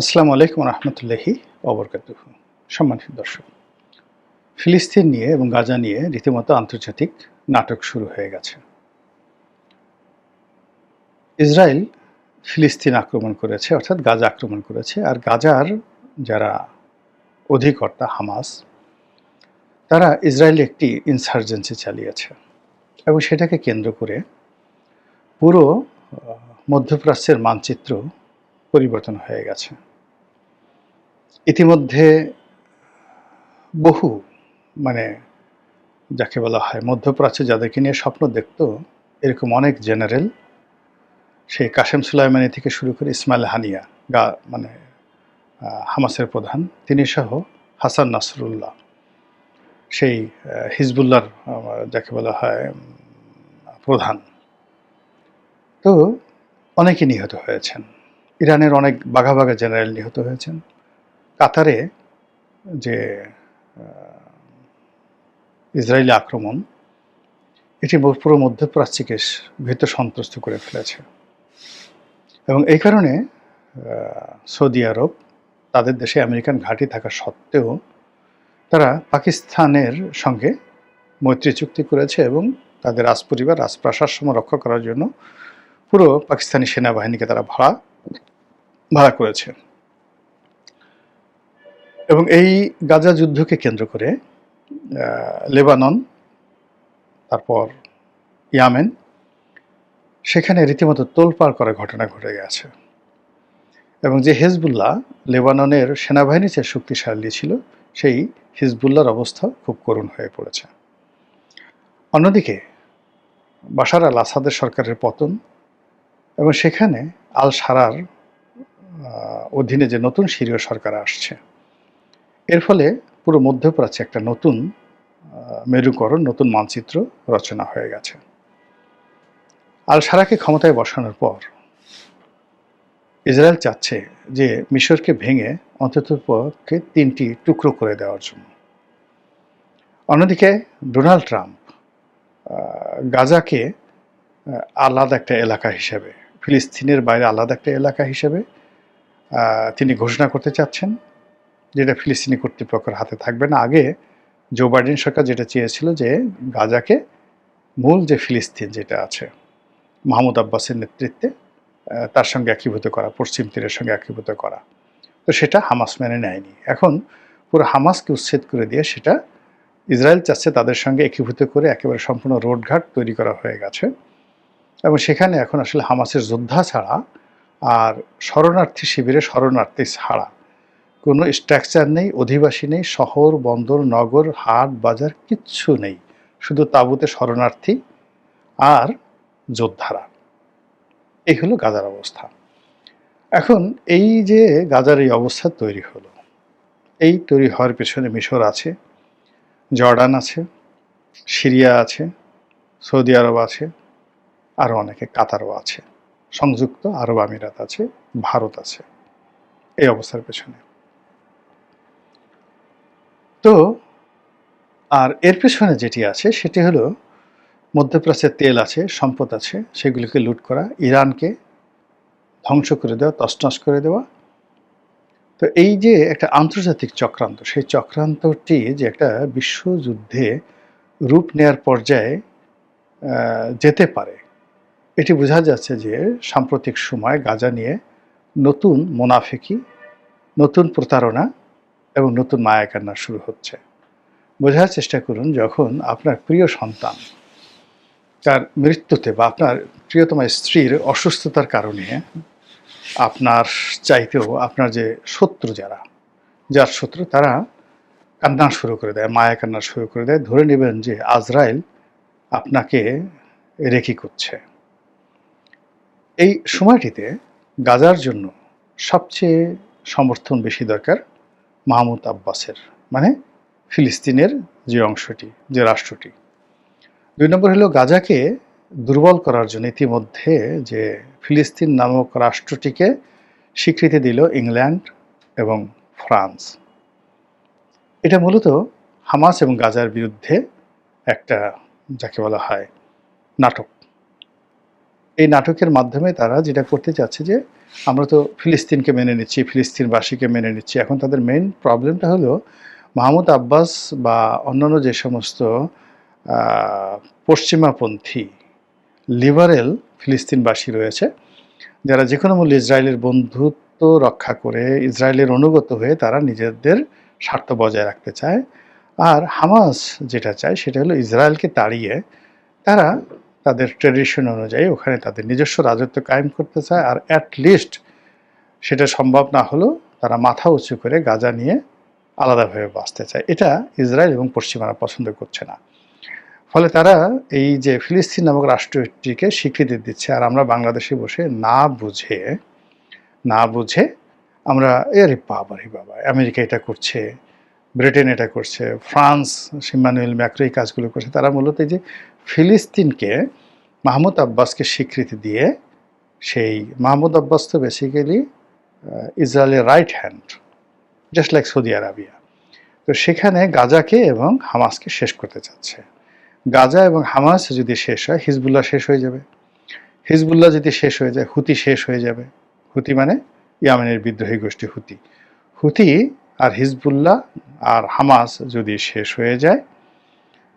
আসসালামু আলাইকুম রহমতুল্লাহি অবরকাত সম্মানিত দর্শক, ফিলিস্তিন নিয়ে এবং গাজা নিয়ে রীতিমতো আন্তর্জাতিক নাটক শুরু হয়ে গেছে। ইসরায়েল ফিলিস্তিন আক্রমণ করেছে, অর্থাৎ গাজা আক্রমণ করেছে, আর গাজার যারা অধিকর্তা হামাস, তারা ইসরায়েলে একটি ইনসার্জেন্সি চালিয়েছে এবং সেটাকে কেন্দ্র করে পুরো মধ্যপ্রাচ্যের মানচিত্র পরিবর্তন হয়ে গেছে। ইতিমধ্যে বহু মানে যাকে বলা হয় মধ্যপ্রাচ্যে যাদেরকে নিয়ে স্বপ্ন দেখত এরকম অনেক জেনারেল সেই কাশেম সুলাইমানি থেকে শুরু করে ইসমাইল হানিয়া গা মানে হামাসের প্রধান তিনি সহ হাসান নাসরুল্লাহ। সেই আহ, হিজবুল্লাহর যাকে বলা হয় প্রধান। তো অনেকে নিহত হয়েছেন। ইরানের অনেক বাঘা বাঘা জেনারেল নিহত হয়েছেন। কাতারে যে ইসরায়েলি আক্রমণ, এটি পুরো মধ্যপ্রাচ্যকে ভীত সন্ত্রস্ত করে ফেলেছে। এবং এই কারণে সৌদি আরব, তাদের দেশে আমেরিকান ঘাঁটি থাকা সত্ত্বেও, তারা পাকিস্তানের সঙ্গে মৈত্রী চুক্তি করেছে এবং তাদের রাজপরিবার, রাজপ্রাসাদ রক্ষা করার জন্য পুরো পাকিস্তানি সেনাবাহিনীকে তারা ভাড়া ভাড়া করেছে। এবং এই গাজা যুদ্ধকে কেন্দ্র করে লেবানন, তারপর ইয়ামেন, সেখানে রীতিমতো তোলপাড় করা ঘটনা ঘটে গেছে। এবং যে হেজবুল্লাহ লেবাননের সেনাবাহিনী যে শক্তিশালী ছিল, সেই হিজবুল্লাহর অবস্থা খুব করুণ হয়ে পড়েছে। অন্যদিকে, বাশার আল আসাদের সরকারের পতন এবং সেখানে আল সারার অধীনে যে নতুন সিরীয় সরকার আসছে, এর ফলে পুরো মধ্যপ্রাচ্যে একটা নতুন মেরুকরণ, নতুন মানচিত্র রচনা হয়ে গেছে। আল সারাকে ক্ষমতায় বসানোর পর ইসরায়েল চাচ্ছে যে মিশরকে ভেঙে অন্তত পক্ষে তিনটি টুকরো করে দেওয়ার জন্য। অন্যদিকে ডোনাল্ড ট্রাম্প গাজাকে আলাদা একটা এলাকা হিসেবে, ফিলিস্তিনের বাইরে আলাদা একটা এলাকা হিসেবে তিনি ঘোষণা করতে চাচ্ছেন যেটা ফিলিস্তিনি কর্তৃপক্ষের হাতে থাকবে না। আগে জো বাইডেন সরকার যেটা চেয়েছিল যে গাজাকে মূল যে ফিলিস্তিন যেটা আছে, মাহমুদ আব্বাসের নেতৃত্বে তার সঙ্গে একীভূত করা, পশ্চিম তীরের সঙ্গে একীভূত করা। তো সেটা হামাস মেনে নেয়নি। এখন পুরো হামাসকে উচ্ছেদ করে দিয়ে সেটা ইসরায়েল চাচ্ছে তাদের সঙ্গে একীভূত করে একেবারে সম্পূর্ণ রোডঘাট তৈরি করা হয়ে গেছে। এবং সেখানে এখন আসলে হামাসের যোদ্ধা ছাড়া আর শরণার্থী শিবিরে শরণার্থী ছাড়া কোনো স্ট্রাকচার নেই, অধিবাসী নেই, শহর, বন্দর, নগর, হাট, বাজার কিচ্ছু নেই, শুধু তাঁবুতে শরণার্থী আর যোদ্ধারা। এই হলো গাজার অবস্থা। এখন এই যে গাজার এই অবস্থা তৈরি হলো, এই তৈরি হওয়ার পেছনে মিশর আছে, জর্ডান আছে, সিরিয়া আছে, সৌদি আরব আছে আরও অনেকে, কাতারও আছে। সংযুক্ত আরব আমিরাত আছে, ভারত আছে, এই অবস্থার পেছনে। তো, আর এর পেছনে যেটি আছে, সেটি হলো মধ্যপ্রাচ্যের তেল আছে, সম্পদ আছে, সেগুলিকে লুট করা, ইরানকে ধ্বংস করে দেওয়া, তছনছ করে দেওয়া। তো এই যে একটা আন্তর্জাতিক চক্রান্ত, সেই চক্রান্তটি যে একটা বিশ্বযুদ্ধে রূপ নেয়ার পর্যায়ে যেতে পারে এটি বোঝা যাচ্ছে যে সাম্প্রতিক সময় গাজা নিয়ে নতুন মোনাফিকি, নতুন প্রতারণা এবং নতুন মায়াকান্না শুরু হচ্ছে। বোঝার চেষ্টা করুন যখন আপনার প্রিয় সন্তান তার মৃত্যুতে বা আপনার প্রিয়তমা স্ত্রীর অসুস্থতার কারণে আপনার চাইতেও আপনার যে শত্রু যারা, যার শত্রু তারা কান্না শুরু করে দেয় মায়া কান্না শুরু করে দেয়। ধরে নেবেন যে আজরাইল আপনাকে রেখি করছে। এই সময়টিতে গাজার জন্য সবচেয়ে সমর্থন বেশি দরকার মাহমুদ আব্বাসের মানে ফিলিস্তিনের যে অংশটি, যে রাষ্ট্রটি। দুই নম্বর হলো গাজাকে দুর্বল করার জন্য ইতিমধ্যে যে ফিলিস্তিন নামক রাষ্ট্রটিকে স্বীকৃতি দিল ইংল্যান্ড এবং ফ্রান্স। এটা মূলত হামাস এবং গাজার বিরুদ্ধে একটা, যাকে বলা হয়, নাটক। এই নাটকের মাধ্যমে তারা যেটা করতে চাচ্ছে যে, আমরা তো ফিলিস্তিনকে মেনে নিচ্ছি, ফিলিস্তিনবাসীকে মেনে নিচ্ছি। এখন তাদের মেন প্রবলেমটা হলো মাহমুদ আব্বাস বা অন্যান্য যে সমস্ত পশ্চিমাপন্থী লিবারেল ফিলিস্তিনবাসী রয়েছে, যারা যে কোনো মূল্যে ইসরায়েলের বন্ধুত্ব রক্ষা করে, ইসরায়েলের অনুগত হয়ে তারা নিজেদের স্বার্থ বজায় রাখতে চায়। আর হামাস যেটা চায় সেটা হলো ইসরায়েলকে তাড়িয়ে তারা তাদের ট্রেডিশন অনুযায়ী ওখানে তাদের নিজস্ব রাজত্ব কায়েম করতে চায় আর অ্যাট লিস্ট সেটা সম্ভব না হলেও তারা মাথা উঁচু করে গাজা নিয়ে আলাদাভাবে বাঁচতে চায়। এটা ইসরায়েল এবং পশ্চিমারা পছন্দ করছে না। ফলে তারা এই যে ফিলিস্তিন নামক রাষ্ট্রটিকে স্বীকৃতি দিচ্ছে আর আমরা বাংলাদেশে বসে না বুঝে না বুঝে আমরা এরে বাবা রে বাবা, আমেরিকা এটা করছে ব্রিটেন এটা করছে, ফ্রান্স সিমানুয়েল ম্যাক্রো এই কাজগুলো করছে। তারা মূলত যে ফিলিস্তিনকে মাহমুদ আব্বাসকে স্বীকৃতি দিয়ে সেই মাহমুদ আব্বাস তো বেসিক্যালি ইসরায়েলের right hand just like Saudi Arabia. তো সেখানে গাজাকে এবং হামাসকে শেষ করতে চাচ্ছে। গাজা এবং হামাস যদি শেষ হয়, হিজবুল্লাহ শেষ হয়ে যাবে। হিজবুল্লাহ যদি শেষ হয়ে যায়, হুতি শেষ হয়ে যাবে। হুতি মানে ইয়ামেনের বিদ্রোহী গোষ্ঠী হুতি। হুতি আর হিজবুল্লাহ আর হামাস যদি শেষ হয়ে যায়,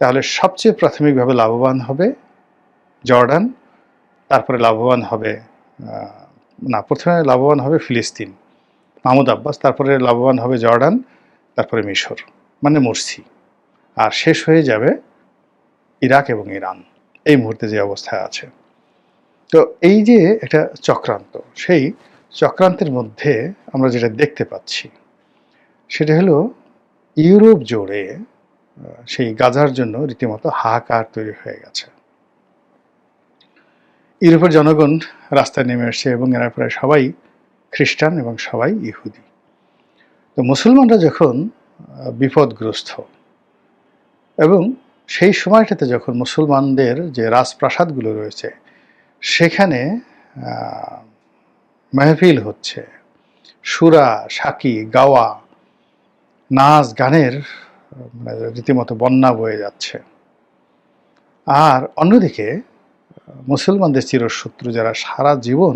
তাহলে সবচেয়ে প্রাথমিকভাবে লাভবান হবে জর্ডান, তারপরে লাভবান হবে না, প্রথমে লাভবান হবে ফিলিস্তিন, মাহমুদ আব্বাস, তারপরে লাভবান হবে জর্ডান, তারপরে মিশর মানে মুরসি, আর শেষ হয়ে যাবে ইরাক এবং ইরান। এই মুহূর্তে যে অবস্থায় আছে। তো এই যে একটা চক্রান্ত, সেই চক্রান্তের মধ্যে আমরা যেটা দেখতে পাচ্ছি সেটা হলো ইউরোপ জুড়ে সেই গাজার জন্য রীতিমতো হাহাকার তৈরি হয়ে গেছে। ইউরোপের জনগণ রাস্তায় নেমে এসছে এবং এরা প্রায় সবাই খ্রিস্টান এবং সবাই ইহুদি। তো মুসলমানরা যখন বিপদগ্রস্ত এবং সেই সময়টাতে যখন মুসলমানদের যে রাজপ্রাসাদগুলো রয়েছে, সেখানে মেহফিল হচ্ছে, সুরা, সাকি, গাওয়া নাচ গানের মানে রীতিমতো বন্যা বয়ে যাচ্ছে। আর অন্যদিকে, মুসলমানদের চিরশত্রু যারা সারা জীবন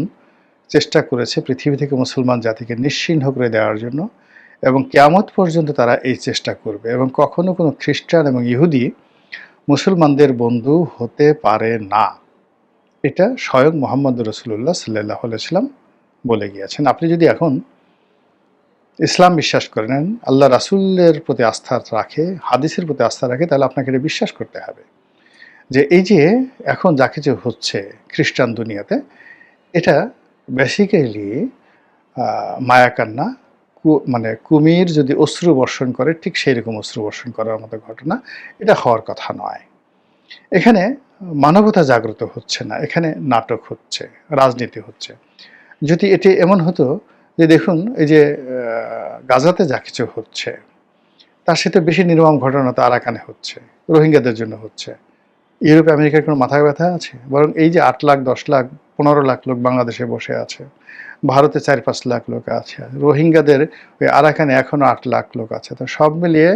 চেষ্টা করেছে পৃথিবী থেকে মুসলমান জাতিকে নিশ্চিহ্ন করে দেওয়ার জন্য এবং কেয়ামত পর্যন্ত তারা এই চেষ্টা করবে এবং কখনো কোনো খ্রিস্টান এবং ইহুদি মুসলমানদের বন্ধু হতে পারে না। এটা স্বয়ং মোহাম্মদ রসুল্লাহ সাল্লাহ সাল্লাম বলে গিয়েছেন। আপনি যদি এখন ইসলাম বিশ্বাস করেন আল্লাহ রাসুলের প্রতি আস্থা রাখে, হাদিসের প্রতি আস্থা রাখে, তাহলে আপনাকে এটা বিশ্বাস করতে হবে। যে এই যে এখন যা কিছু হচ্ছে খ্রিস্টান দুনিয়াতে, এটা বেসিক্যালি মায়াকান্না মানে কুমির যদি অশ্রু বর্ষণ করে, ঠিক সেই রকম অশ্রু বর্ষণ করার মতো ঘটনা, এটা হওয়ার কথা নয়। এখানে মানবতা জাগ্রত হচ্ছে না, এখানে নাটক হচ্ছে, রাজনীতি হচ্ছে। যদি এটি এমন হতো যে দেখুন, এই যে গাজাতে যা কিছু হচ্ছে, তার সাথে বেশি নির্মম ঘটনা তো আরাকানে হচ্ছে, রোহিঙ্গাদের জন্য হচ্ছে। ইউরোপ, আমেরিকার কোনো মাথায় ব্যথা আছে? বরং এই যে আট লাখ, দশ লাখ, পনেরো লাখ লোক বাংলাদেশে বসে আছে, ভারতে চার পাঁচ লাখ লোক আছে, রোহিঙ্গাদের ওই আরাকানে এখনও আট লাখ লোক আছে। তো সব মিলিয়ে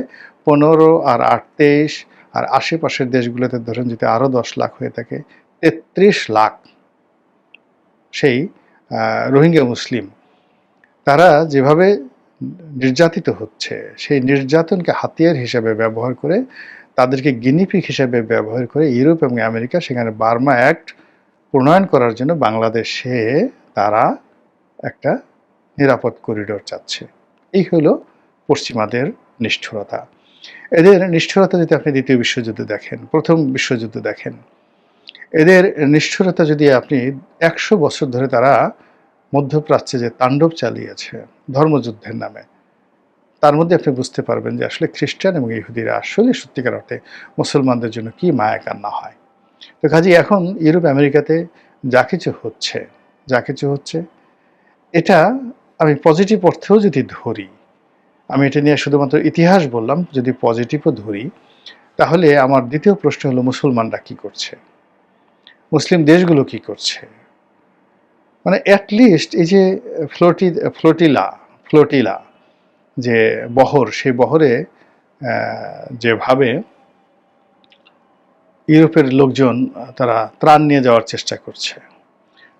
পনেরো আর আট তেইশ আর আশেপাশের দেশগুলোতে ধরেন যদি আরও দশ লাখ হয়ে থাকে, তেত্রিশ লাখ সেই রোহিঙ্গা মুসলিম তারা যেভাবে নির্যাতিত হচ্ছে, সেই নির্যাতনকে হাতিয়ার হিসেবে ব্যবহার করে, তাদেরকে গিনিপিক হিসেবে ব্যবহার করে ইউরোপ এবং আমেরিকা সেখানে বার্মা অ্যাক্ট প্রণয়ন করার জন্য বাংলাদেশে তারা একটা নিরাপদ করিডোর চাচ্ছে। এই হলো পশ্চিমাদের নিষ্ঠুরতা। এদের নিষ্ঠুরতা যদি আপনি দ্বিতীয় বিশ্বযুদ্ধ দেখেন, প্রথম বিশ্বযুদ্ধ দেখেন, এদের নিষ্ঠুরতা যদি আপনি একশো বছর ধরে তারা মধ্যপ্রাচ্যে যে তাণ্ডব চালিয়েছে ধর্মযুদ্ধের নামে, তার মধ্যে আপনি বুঝতে পারবেন যে আসলে খ্রিস্টান এবং ইহুদিরা আসলে সত্যিকার অর্থে মুসলমানদের জন্য কি মায়া কান্না হয়। তো কাজে, এখন ইউরোপ, আমেরিকাতে যা কিছু হচ্ছে, যা কিছু হচ্ছে, এটা আমি পজিটিভ অর্থেও যদি ধরি, আমি এটা নিয়ে শুধুমাত্র ইতিহাস বললাম, যদি পজিটিভও ধরি, তাহলে আমার দ্বিতীয় প্রশ্ন হলো মুসলমানরা কি করছে? মুসলিম দেশগুলো কি করছে? মানে অ্যাটলিস্ট এই যে ফ্লোটি, ফ্লোটিলা ফ্লোটিলা, যে বহর, সেই বহরে যেভাবে ইউরোপের লোকজন, তারা ত্রাণ নিয়ে যাওয়ার চেষ্টা করছে।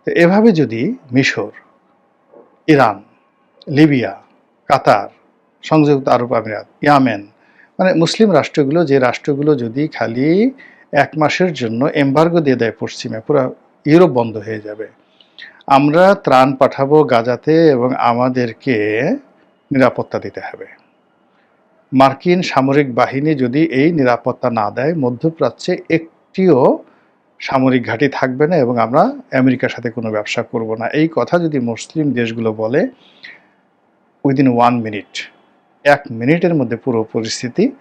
তো এভাবে যদি মিশর, ইরান, লিবিয়া, কাতার, সংযুক্ত আরব আমিরাত, ইয়ামেন মানে মুসলিম রাষ্ট্রগুলো, যে রাষ্ট্রগুলো যদি খালি এক মাসের জন্য এম্বার্গো দিয়ে দেয় পশ্চিমে, পুরো ইউরোপ বন্ধ হয়ে যাবে আমরা ত্রাণ পাঠাবো গাজাতে এবং আমাদেরকে নিরাপত্তা দিতে হবে। মার্কিন সামরিক বাহিনী যদি এই নিরাপত্তা না দেয়, মধ্যপ্রাচ্যে একটিও সামরিক ঘাঁটি থাকবে না এবং আমরা আমেরিকার সাথে কোনো ব্যবসা করব না। এই কথা যদি মুসলিম দেশগুলো বলে উইদিন ওয়ান মিনিট এক মিনিটের মধ্যে পুরো পরিস্থিতি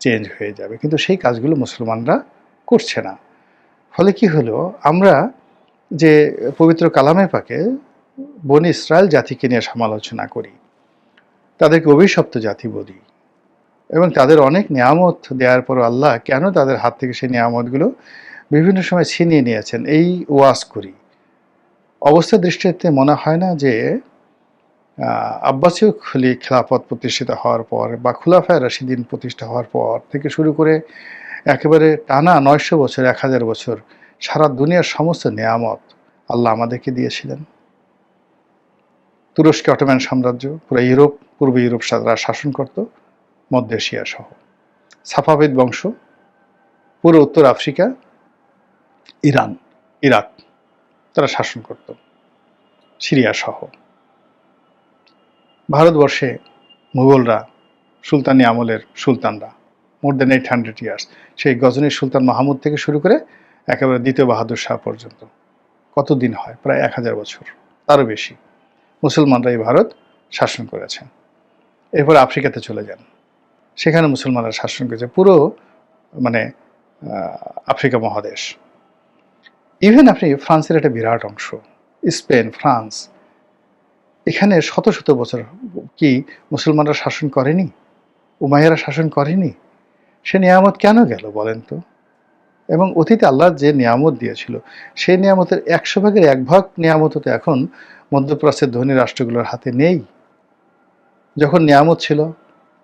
চেঞ্জ হয়ে যাবে। কিন্তু সেই কাজগুলো মুসলমানরা করছে না। ফলে কি হলো? আমরা যে পবিত্র কালামে পাকে বন ইসরায়েল জাতিকে নিয়ে সমালোচনা করি, তাদেরকে অভিশপ্ত জাতি বলি এবং তাদের অনেক নিয়ামত দেওয়ার পর আল্লাহ কেন তাদের হাত থেকে সেই নিয়ামতগুলো বিভিন্ন সময় ছিনিয়ে নিয়েছেন, এই ওয়াস করি। অবস্থা দৃষ্টিতে মনে হয় না যে আব্বাসীয় খলি খেলাফত প্রতিষ্ঠিত হওয়ার পর বা খুলাফায় রাশিদিন প্রতিষ্ঠা হওয়ার পর থেকে শুরু করে একেবারে টানা নয়শো বছর, এক হাজার বছর সারা দুনিয়ার সমস্ত নিয়ামত আল্লাহ আমাদেরকে দিয়েছিলেন। তুরস্কে অটোম্যান সাম্রাজ্য, পুরো ইউরোপ, পূর্ব ইউরোপ তারা শাসন করত, মধ্য এশিয়া সহ। সাফাবিদ বংশ পুরো উত্তর আফ্রিকা, ইরান, ইরাক, তারা শাসন করত, সিরিয়া সহ। ভারতবর্ষে মুঘলরা, সুলতানি আমলের সুলতানরা more than eight hundred years সেই গজনীর সুলতান মাহমুদ থেকে শুরু করে একেবারে দ্বিতীয় বাহাদুর শাহ পর্যন্ত। কত দিন হয়? প্রায় এক হাজার বছর। তারও বেশি। মুসলমানরা এই ভারত শাসন করেছেন। এরপর আফ্রিকাতে চলে যান। সেখানে মুসলমানরা শাসন করেছে পুরো মানে আফ্রিকা মহাদেশ। ইভেন আপনি ফ্রান্সের একটা বিরাট অংশ, স্পেন, ফ্রান্স, এখানে শত শত বছর কি মুসলমানরা শাসন করেনি? উমাইয়ারা শাসন করেনি? সে নিয়ামত কেন গেল বলেন তো? এবং অতীতে আল্লাহ যে নিয়ামত দিয়েছিল, সেই নিয়ামতের একশো ভাগের এক ভাগ নিয়ামত তো এখন মধ্যপ্রাচ্যের ধনী রাষ্ট্রগুলোর হাতে নেই। যখন নিয়ামত ছিল,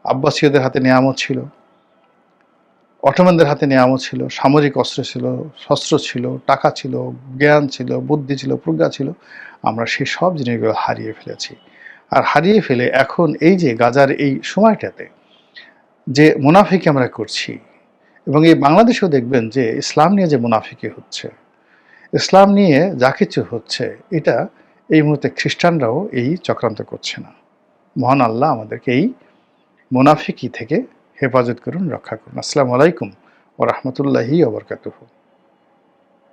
আব্বাসীয়দের হাতে নিয়ামত ছিল, অটোমানদের হাতে নিয়ামত ছিল, সামরিক অস্ত্র ছিল, শস্ত্র ছিল, টাকা ছিল, জ্ঞান ছিল, বুদ্ধি ছিল, প্রজ্ঞা ছিল, আমরা সেই সব জিনিসগুলো হারিয়ে ফেলেছি। আর হারিয়ে ফেলে এখন এই যে গাজার এই সময়টাতে, যে মুনাফিকে আমরা করছি এবং এই বাংলাদেশেও দেখবেন যে ইসলাম নিয়ে যে মুনাফিকি হচ্ছে, ইসলাম নিয়ে যা কিছু হচ্ছে, এটা এই মুহূর্তে খ্রিস্টানরাও এই চক্রান্ত করছে না। মহান আল্লাহ আমাদেরকে এই মুনাফিকি থেকে হেফাজত করুন, রক্ষা করুন। আসসালামু আলাইকুম ও রহমতুল্লাহি ওবরকাতুহু